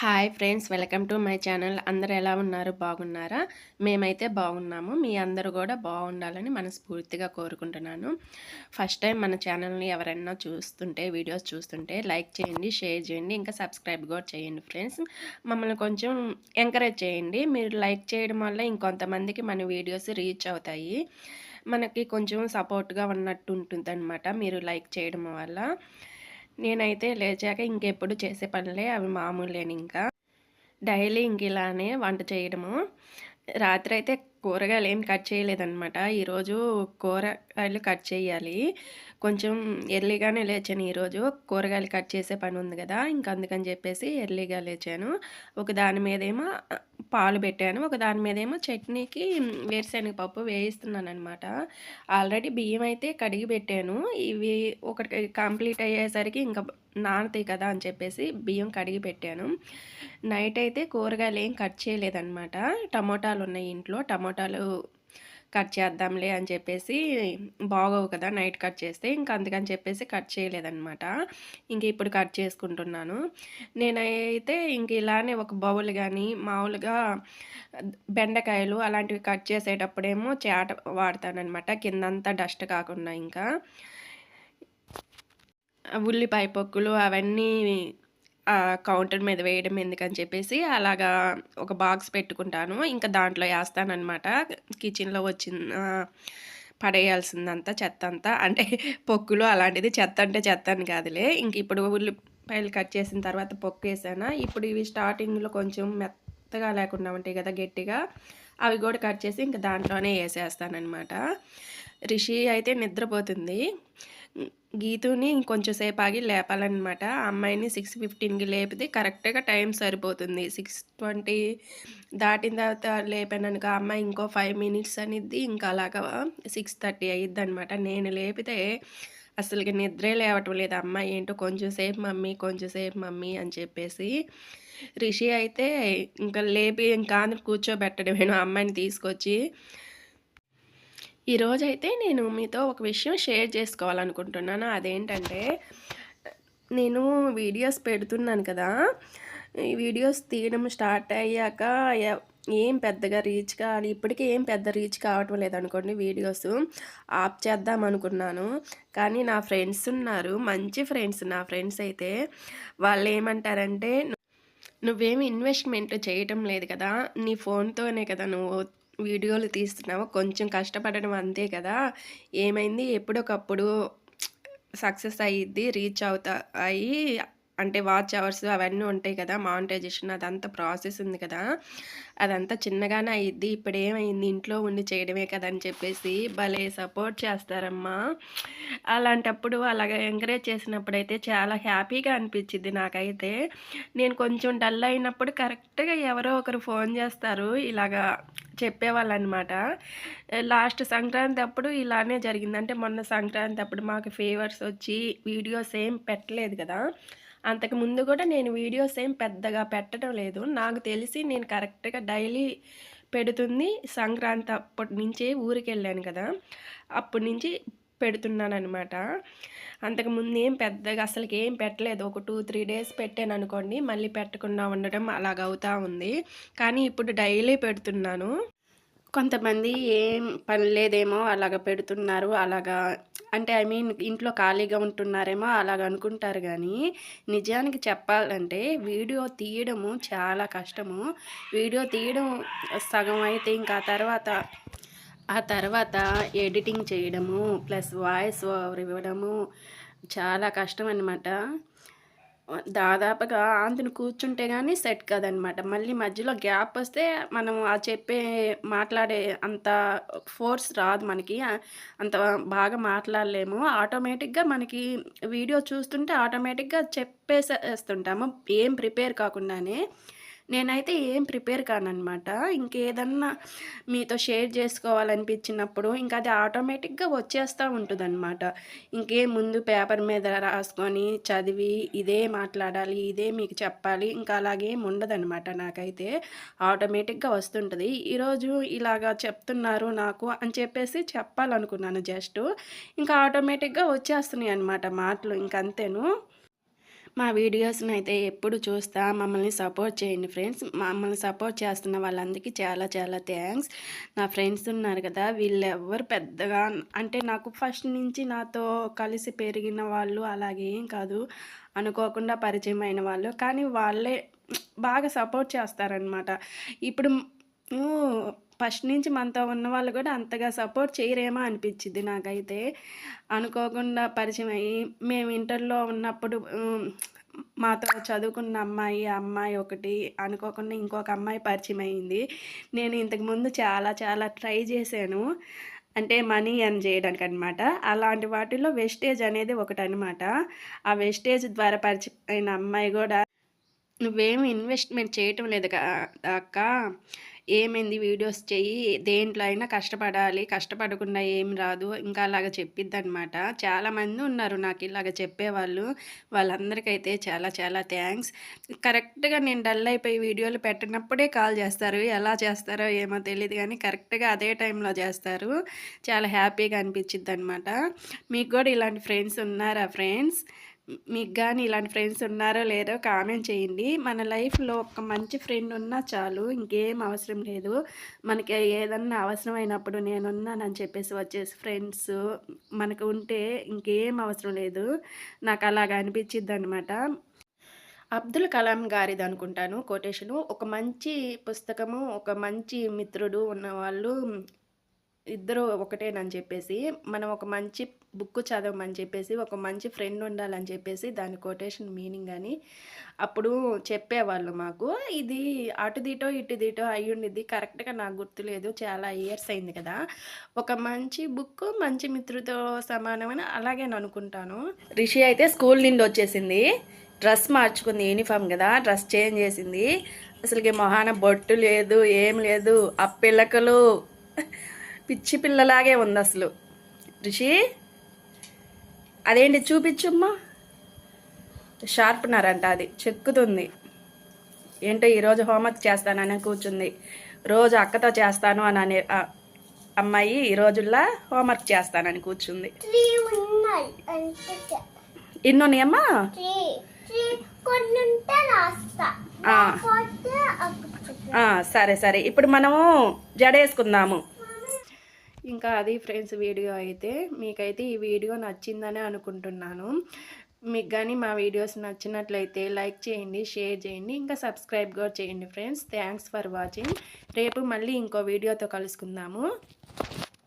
Hi friends welcome to my channel. అందరు ఎలా ఉన్నారు? బాగున్నారా? మేమైతే బాగున్నాము. మీ అందరూ కూడా బాగుండాలని మనస్ఫూర్తిగా కోరుకుంటున్నాను. ఫస్ట్ టైం మన ఛానల్ని ఎవరైనా చూస్తుంటే వీడియోస్ చూస్తుంటే లైక్ చేయండి షేర్ చేయండి ఇంకా సబ్స్క్రైబ్ కూడా చేయండి ఫ్రెండ్స్. మమ్మల్ని కొంచెం ఎంకరేజ్ చేయండి. మీరు లైక్ చేయడం వల్ల ఇంకొంతమందికి మన వీడియోస్ రీచ్ అవుతాయి. మనకి కొంచెం సపోర్ట్గా ఉన్నట్టు ఉంటుంది మీరు లైక్ చేయడం వల్ల. నేనైతే లేచాక ఇంకెప్పుడు చేసే పనులే అవి మామూలేని ఇంకా. డైలీ ఇంక ఇలానే వంట చేయడము. రాత్రి అయితే కూరగాయలు ఏం కట్ చేయలేదన్నమాట. ఈరోజు కూరగాయలు కట్ చేయాలి. కొంచెం ఎర్లీగానే లేచాను ఈరోజు. కూరగాయలు కట్ చేసే పని ఉంది కదా ఇంకా అందుకని చెప్పేసి ఎర్లీగా లేచాను. ఒక దాని మీదేమో పాలు పెట్టాను. ఒక దాని మీదేమో చట్నీకి వేరుశనగ పప్పు వేయిస్తున్నాను అనమాట ఆల్రెడీ బియ్యం అయితే కడిగి పెట్టాను. ఇవి ఒకటి కంప్లీట్ అయ్యేసరికి ఇంకా నానతాయి కదా అని చెప్పేసి బియ్యం కడిగి పెట్టాను. నైట్ అయితే కూరగాయలు ఏం కట్ చేయలేదన్నమాట. టమోటాలు ఉన్నాయి ఇంట్లో. టమోటాలు కట్ చేద్దాంలే అని చెప్పేసి బాగోవు కదా నైట్ కట్ చేస్తే. ఇంకా అందుకని చెప్పేసి కట్ చేయలేదన్నమాట. ఇంక ఇప్పుడు కట్ చేసుకుంటున్నాను. నేనైతే ఇంక ఇలానే ఒక బౌల్ కానీ మామూలుగా బెండకాయలు అలాంటివి కట్ చేసేటప్పుడేమో చేట వాడతానమాట కిందంతా డస్ట్ కాకుండా ఇంకా. ఉల్లిపాయ పొక్కులు అవన్నీ కౌంటర్ మీద వేయడం ఎందుకని చెప్పేసి అలాగా ఒక బాక్స్ పెట్టుకుంటాను. ఇంకా దాంట్లో వేస్తానమాట కిచెన్లో వచ్చిన పడేయాల్సిందంతా చెత్త అంతా. అంటే పొక్కులు అలాంటిది చెత్త అంటే చెత్త అని కాదులే. ఇంక ఇప్పుడు ఉల్లిపాయలు కట్ చేసిన తర్వాత పొక్కు వేసాను. ఇప్పుడు ఇవి స్టార్టింగ్లో కొంచెం మెత్తగా లేకుండా ఉంటాయి కదా గట్టిగా. అవి కూడా కట్ చేసి ఇంకా దాంట్లోనే వేసేస్తానమాట రిషి అయితే నిద్రపోతుంది. గీతుని కొంచెంసేపు ఆగి లేపాలన్నమాట. అమ్మాయిని సిక్స్ ఫిఫ్టీన్కి లేపితే కరెక్ట్గా టైం సరిపోతుంది. సిక్స్ ట్వంటీ దాటిన తర్వాత లేపాననుక అమ్మాయి ఇంకో ఫైవ్ మినిట్స్ అనేది ఇంకా అలాగా సిక్స్ థర్టీ అయ్యిద్ది అనమాట నేను లేపితే అసలుకి నిద్రే లేవటం లేదు. అమ్మాయి ఏంటో కొంచెంసేపు మమ్మీ కొంచెంసేపు మమ్మీ అని చెప్పేసి రిషి అయితే ఇంకా లేపి ఇంకా కూర్చోబెట్టడమేను. అమ్మాయిని తీసుకొచ్చి ఈరోజైతే నేను మీతో ఒక విషయం షేర్ చేసుకోవాలనుకుంటున్నాను. అదేంటంటే నేను వీడియోస్ పెడుతున్నాను కదా ఈ వీడియోస్ తీయడం స్టార్ట్ అయ్యాక ఏం పెద్దగా రీచ్ కావాలి ఇప్పటికీ ఏం పెద్ద రీచ్ కావటం లేదనుకోండి వీడియోస్ ఆప్ చేద్దాం అనుకున్నాను. కానీ నా ఫ్రెండ్స్ ఉన్నారు మంచి ఫ్రెండ్స్ నా ఫ్రెండ్స్ అయితే వాళ్ళు ఏమంటారంటే నువ్వేమి ఇన్వెస్ట్మెంట్ చేయటం లేదు కదా నీ ఫోన్తోనే కదా నువ్వు వీడియోలు తీస్తున్నావు కొంచెం కష్టపడడం అంతే కదా. ఏమైంది? ఎప్పుడొకప్పుడు సక్సెస్ అయ్యిద్ది రీచ్ అవుతాయి. అంటే వాచ్ అవర్స్ అవన్నీ ఉంటాయి కదా మానిటైజేషన్ అదంతా ప్రాసెస్ ఉంది కదా అదంతా చిన్నగానే అయ్యిద్ది ఇప్పుడు ఏమైంది ఇంట్లో ఉండి చేయడమే కదా అని చెప్పేసి భలే సపోర్ట్ చేస్తారమ్మా. అలాంటప్పుడు అలాగా ఎంకరేజ్ చేసినప్పుడు అయితే చాలా హ్యాపీగా అనిపించింది నాకైతే. నేను కొంచెం డల్ అయినప్పుడు కరెక్ట్గా ఎవరో ఒకరు ఫోన్ చేస్తారు ఇలాగా చెప్పేవాళ్ళు అనమాట లాస్ట్ సంక్రాంతి అప్పుడు ఇలానే జరిగింది. అంటే మొన్న సంక్రాంతి అప్పుడు మాకు ఫీవర్స్ వచ్చి వీడియోస్ ఏం పెట్టలేదు కదా. అంతకు ముందు కూడా నేను వీడియోస్ ఏం పెద్దగా పెట్టడం లేదు. నాకు తెలిసి నేను కరెక్ట్గా డైలీ పెడుతుంది సంక్రాంతి అప్పటి నుంచే ఊరికి వెళ్ళాను కదా. అప్పటి నుంచి పెడుతున్నాను అనమాట అంతకు ముందు ఏం పెద్దగా అసలుకి ఏం పెట్టలేదు. ఒక టూ త్రీ డేస్ పెట్టాను అనుకోండి మళ్ళీ పెట్టకుండా ఉండడం అలాగవుతా ఉంది. కానీ ఇప్పుడు డైలీ పెడుతున్నాను. కొంతమంది ఏం పని లేదేమో అలాగ పెడుతున్నారు. అలాగా అంటే ఐ మీన్ ఇంట్లో ఖాళీగా ఉంటున్నారేమో అలాగ అనుకుంటారు కానీ నిజానికి చెప్పాలంటే వీడియో తీయడము చాలా కష్టము. వీడియో తీయడం సగం అయితే ఇంకా తర్వాత ఆ తర్వాత ఎడిటింగ్ చేయడము ప్లస్ వాయిస్ ఓవర్ ఇవ్వడము చాలా కష్టం అనమాట దాదాపుగా ఆంతుని కూర్చుంటే కానీ సెట్ కదనమాట. మళ్ళీ మధ్యలో గ్యాప్ వస్తే మనం ఆ చెప్పే మాట్లాడే అంత ఫోర్స్ రాదు మనకి. అంత బాగా మాట్లాడలేము. ఆటోమేటిక్గా మనకి వీడియో చూస్తుంటే ఆటోమేటిక్గా చెప్పేసేస్తుంటాము. ఏం ప్రిపేర్ కాకుండానే. నేనైతే ఏం ప్రిపేర్ కానమాట ఇంకేదన్నా మీతో షేర్ చేసుకోవాలనిపించినప్పుడు ఇంకా అది ఆటోమేటిక్గా వచ్చేస్తూ ఉంటుంది అనమాట ఇంకే ముందు పేపర్ మీద రాసుకొని చదివి ఇదే మాట్లాడాలి ఇదే మీకు చెప్పాలి ఇంకా అలాగేం ఉండదనమాట నాకైతే. ఆటోమేటిక్గా వస్తుంటుంది. ఈరోజు ఇలాగా చెప్తున్నారు నాకు అని చెప్పేసి చెప్పాలనుకున్నాను జస్ట్. ఇంకా ఆటోమేటిక్గా వచ్చేస్తున్నాయి అనమాట మాటలు ఇంకంతేను. మా వీడియోస్ని అయితే ఎప్పుడు చూస్తా మమ్మల్ని సపోర్ట్ చేయండి ఫ్రెండ్స్. మమ్మల్ని సపోర్ట్ చేస్తున్న వాళ్ళందరికీ చాలా చాలా థ్యాంక్స్. నా ఫ్రెండ్స్ ఉన్నారు కదా వీళ్ళెవ్వరు పెద్దగా అంటే నాకు ఫస్ట్ నుంచి నాతో కలిసి పెరిగిన వాళ్ళు అలాగే ఏం కాదు. అనుకోకుండా పరిచయం అయిన వాళ్ళు. కానీ వాళ్ళే బాగా సపోర్ట్ చేస్తారనమాట ఇప్పుడు ఫస్ట్ నుంచి మనతో ఉన్న వాళ్ళు కూడా అంతగా సపోర్ట్ చేయరేమో అనిపించింది నాకైతే. అనుకోకుండా పరిచయం అయ్యి మేము ఇంటర్లో ఉన్నప్పుడు మాతో చదువుకున్న అమ్మాయి అమ్మాయి ఒకటి అనుకోకుండా ఇంకొక అమ్మాయి పరిచయం అయింది నేను ఇంతకుముందు చాలా చాలా ట్రై చేశాను. అంటే మనీ ఎర్న్ చేయడానికి అనమాట అలాంటి వాటిలో వెస్టేజ్ అనేది ఒకటి అనమాట ఆ వెస్టేజ్ ద్వారా పరిచయం అయిన అమ్మాయి కూడా నువ్వేమి ఇన్వెస్ట్మెంట్ చేయటం లేదు కా- అక్క. ఏమైంది వీడియోస్ చెయ్యి దేంట్లో అయినా కష్టపడాలి కష్టపడకుండా ఏం రాదు ఇంకా అలాగ చెప్పిద్దనమాట చాలామంది ఉన్నారు నాకు ఇలాగ చెప్పేవాళ్ళు. వాళ్ళందరికైతే చాలా చాలా థ్యాంక్స్. కరెక్ట్గా నేను డల్ అయిపోయి వీడియోలు పెట్టినప్పుడే కాల్ చేస్తారు. ఎలా చేస్తారో ఏమో తెలియదు కానీ కరెక్ట్గా అదే టైంలో చేస్తారు. చాలా హ్యాపీగా అనిపించిద్ది అనమాట మీకు కూడా ఇలాంటి ఫ్రెండ్స్ ఉన్నారా ఫ్రెండ్స్? మీకు కానీ ఇలాంటి ఫ్రెండ్స్ ఉన్నారో లేదో కామెంట్ చేయండి. మన లైఫ్లో ఒక మంచి ఫ్రెండ్ ఉన్నా చాలు ఇంకేం అవసరం లేదు. మనకి ఏదన్నా అవసరమైనప్పుడు నేనున్నానని చెప్పేసి వచ్చేసి ఫ్రెండ్స్ మనకు ఉంటే ఇంకేం అవసరం లేదు. నాకు అలాగ అనిపించిద్ది అనమాట అబ్దుల్ కలాం గారిది అనుకుంటాను కొటేషను. ఒక మంచి పుస్తకము ఒక మంచి మిత్రుడు ఉన్నవాళ్ళు ఇద్దరు ఒకటేనని చెప్పేసి మనం ఒక మంచి బుక్ చదవమని చెప్పేసి ఒక మంచి ఫ్రెండ్ ఉండాలని చెప్పేసి దాని కొటేషన్ మీనింగ్ అని అప్పుడు చెప్పేవాళ్ళు మాకు. ఇది అటు దిటో ఇటు దిటో అయి కరెక్ట్గా నాకు గుర్తులేదు. చాలా ఇయర్స్ అయింది కదా. ఒక మంచి బుక్ మంచి మిత్రుతో సమానమని అలాగే నేను అనుకుంటాను. రిషి అయితే స్కూల్ నుండి వచ్చేసింది. డ్రెస్ మార్చుకుంది యూనిఫామ్ కదా. డ్రెస్ చేంజ్ చేసింది. అసలుకి మొహాన బొట్టు లేదు ఏం లేదు. ఆ పిల్లకలు పిచ్చి పిల్లలాగే ఉంది అసలు. రిషి అదేంటి చూపించమ్మా? షార్ప్నర్ అంట అది చెక్కుతుంది. ఏంటో ఈరోజు హోంవర్క్ చేస్తానని కూర్చుంది. రోజు అక్కతో చేస్తాను అని అనే అమ్మాయి ఈ రోజుల్లో హోంవర్క్ చేస్తానని కూర్చుంది. ఆ, సరే సరే. ఇప్పుడు మనము జడేసుకుందాము. ఇంకా అది ఫ్రెండ్స్ వీడియో అయితే మీకైతే ఈ వీడియో నచ్చిందని అనుకుంటున్నాను. మీకు కానీ మా వీడియోస్ నచ్చినట్లయితే లైక్ చేయండి షేర్ చేయండి ఇంకా సబ్స్క్రైబ్ కూడా చేయండి ఫ్రెండ్స్. Thanks for watching. రేపు మళ్ళీ ఇంకో వీడియోతో కలుసుకుందాము.